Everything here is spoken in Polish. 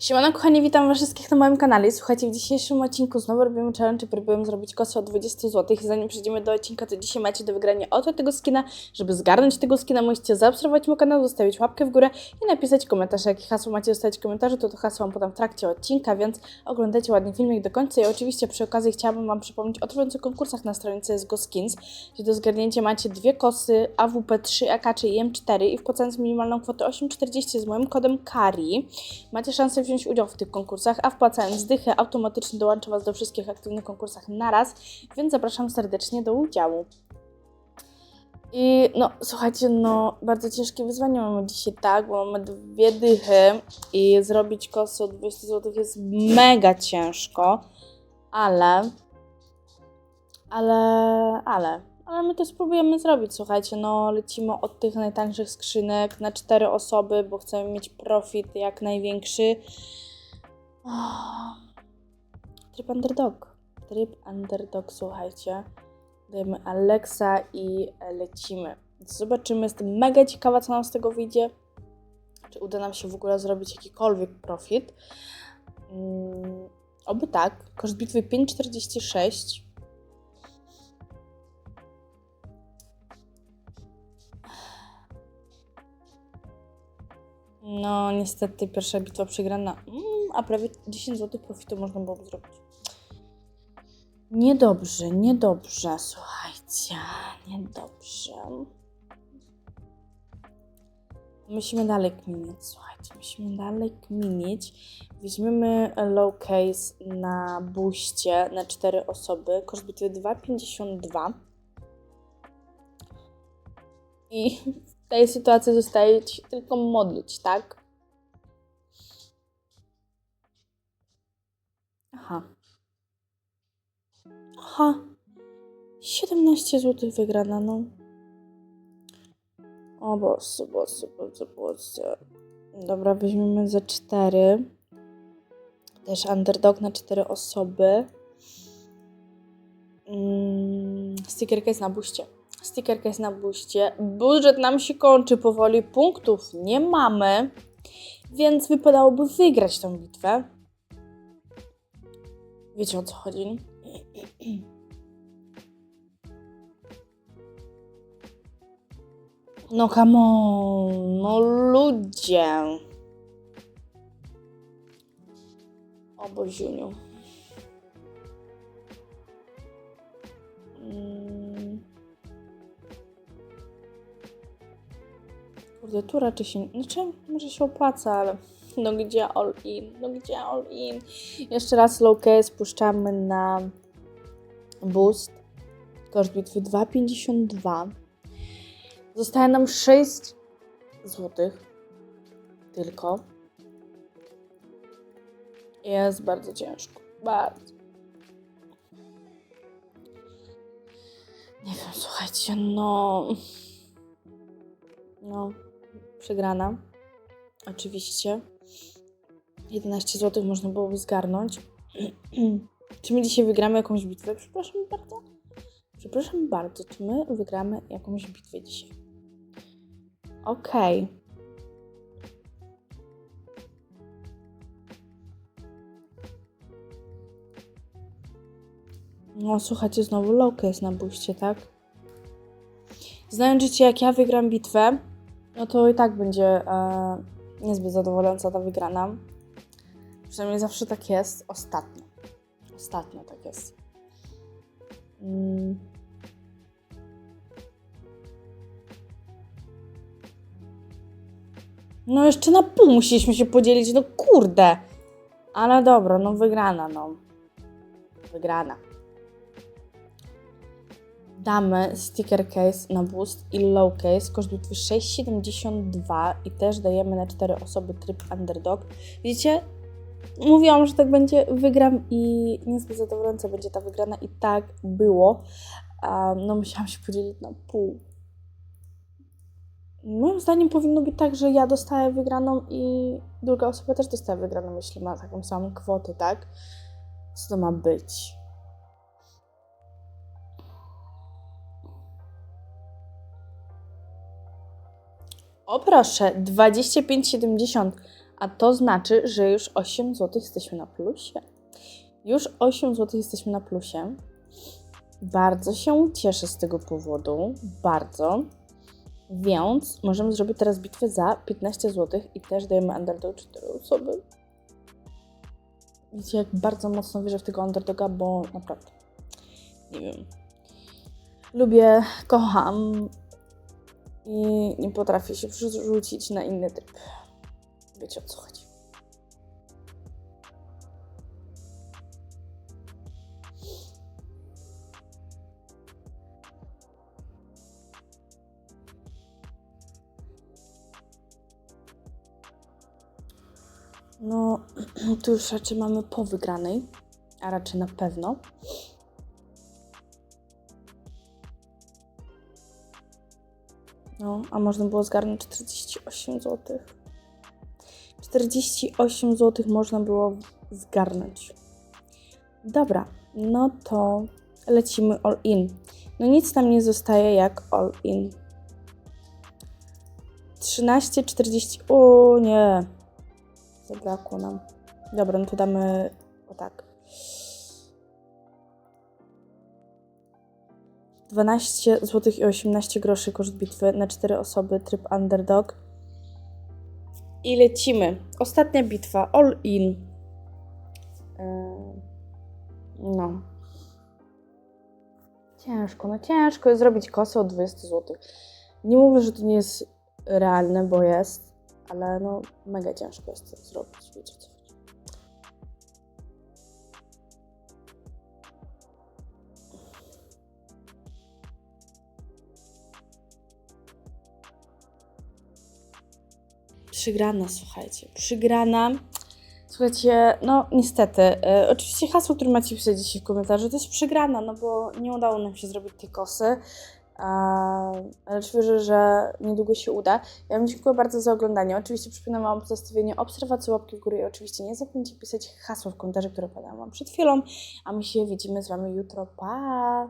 Siemano kochani, witam was wszystkich na moim kanale. Słuchajcie, w dzisiejszym odcinku znowu robimy challenge próbujemy zrobić kosę o 20 zł. Zanim przejdziemy do odcinka, to dzisiaj macie do wygrania oto tego skina. Żeby zgarnąć tego skina, musicie zaobserwować mój kanał, zostawić łapkę w górę i napisać komentarz. Jakie hasło macie zostawić w komentarzu, to to hasło wam podam w trakcie odcinka, więc oglądajcie ładny filmik do końca. I oczywiście przy okazji chciałabym wam przypomnieć o trwających konkursach na stronicy CSGO Skins, gdzie do zgarnięcia macie dwie kosy AWP 3 AK czy IM4 i wpłacając minimalną kwotę 8,40 z moim kodem KARI macie szansę wziąć udział w tych konkursach, a wpłacając dychę automatycznie dołączę Was do wszystkich aktywnych konkursach naraz, więc zapraszam serdecznie do udziału. I no, słuchajcie, no, bardzo ciężkie wyzwanie mamy dzisiaj, tak, bo mamy dwie dychy i zrobić kosę o 200 zł jest mega ciężko, ale, ale, ale, ale my to spróbujemy zrobić, słuchajcie, no, lecimy od tych najtańszych skrzynek na cztery osoby, bo chcemy mieć profit jak największy. Oh. Tryb underdog, tryb underdog, słuchajcie. Dajemy Alexa i lecimy. Zobaczymy, jestem mega ciekawa, co nam z tego wyjdzie. Czy uda nam się w ogóle zrobić jakikolwiek profit. Mm, oby tak. Koszt bitwy 5,46. No, niestety pierwsza bitwa przegrana, mm, a prawie 10 zł profitu można byłoby zrobić. Niedobrze, niedobrze, słuchajcie, niedobrze. Musimy dalej kminić, słuchajcie, musimy dalej kminić. Weźmiemy low case na buście na 4 osoby, koszt bitwy 2,52. I tej sytuacji zostaje ci tylko modlić, tak? Aha. Aha. 17 zł wygrana, no. O Boże, Boże, Boże, Boże. Dobra, weźmiemy za 4. Też underdog na 4 osoby. Mm, stickerka jest na buście. Stickerka jest na buście. Budżet nam się kończy powoli. Punktów nie mamy. Więc wypadałoby wygrać tą bitwę. Wiecie o co chodzi? No come on, no ludzie. O Boziuniu. Tu raczej się... Znaczy, może się opłaca, ale... No gdzie all in? No gdzie all in? Jeszcze raz low case spuszczamy na boost. Koszt bitwy 2,52. Zostaje nam 6 zł. Tylko. Jest bardzo ciężko. Bardzo. Nie wiem, słuchajcie, no. No, przegrana. Oczywiście. 11 zł można byłoby zgarnąć. czy my dzisiaj wygramy jakąś bitwę? Przepraszam bardzo. Przepraszam bardzo, czy my wygramy jakąś bitwę dzisiaj? Okej. Okay. No, słuchajcie, znowu lowka jest na buście, tak? Znając życie, jak ja wygram bitwę, no to i tak będzie e, niezbyt zadowalająca ta wygrana. Przynajmniej zawsze tak jest. Ostatnio. Ostatnio tak jest. Mm. No jeszcze na pół musieliśmy się podzielić, no kurde. Ale dobra, no wygrana, no. Wygrana. Damy sticker case na boost i low case, koszt bitwy 6,72 i też dajemy na 4 osoby tryb underdog. Widzicie? Mówiłam, że tak będzie, wygram i niezbyt zadowalająca będzie ta wygrana i tak było. Um, no musiałam się podzielić na pół. Moim zdaniem powinno być tak, że ja dostaję wygraną i druga osoba też dostaje wygraną, jeśli ma taką samą kwotę, tak? Co to ma być? O proszę, 25,70. A to znaczy, że już 8 zł jesteśmy na plusie. Już 8 zł jesteśmy na plusie. Bardzo się cieszę z tego powodu. Bardzo. Więc możemy zrobić teraz bitwę za 15 zł i też dajemy underdog 4 osoby. Widzicie, jak bardzo mocno wierzę w tego underdoga, bo naprawdę, nie wiem. Lubię, kocham i nie potrafię się przerzucić na inny tryb. Wiecie o co chodzi. No, tu już raczej mamy po wygranej, a raczej na pewno. No, a można było zgarnąć 48 zł. 48 zł można było zgarnąć. Dobra, no to lecimy all in. No nic nam nie zostaje jak all in. 13,40. O nie. Zabrakło nam. Dobra, no to damy o tak. 12 zł i 18 groszy koszt bitwy na 4 osoby, tryb underdog. I lecimy. Ostatnia bitwa, all in. Yy, No. Ciężko, no ciężko jest zrobić kosę o 20 zł. Nie mówię, że to nie jest realne, bo jest, ale no mega ciężko jest to zrobić, wiecie co Przygrana, słuchajcie, przygrana. Słuchajcie, no niestety, e, oczywiście hasło, które macie pisać dzisiaj w komentarzu, to jest przegrana, no bo nie udało nam się zrobić tej kosy, a, ale wierzę, że niedługo się uda. Ja Wam dziękuję bardzo za oglądanie. Oczywiście przypominam Wam o obserwacji, łapki w górę i oczywiście nie zapomnijcie pisać hasło w komentarzu, które podałam Wam przed chwilą, a my się widzimy z Wami jutro. Pa!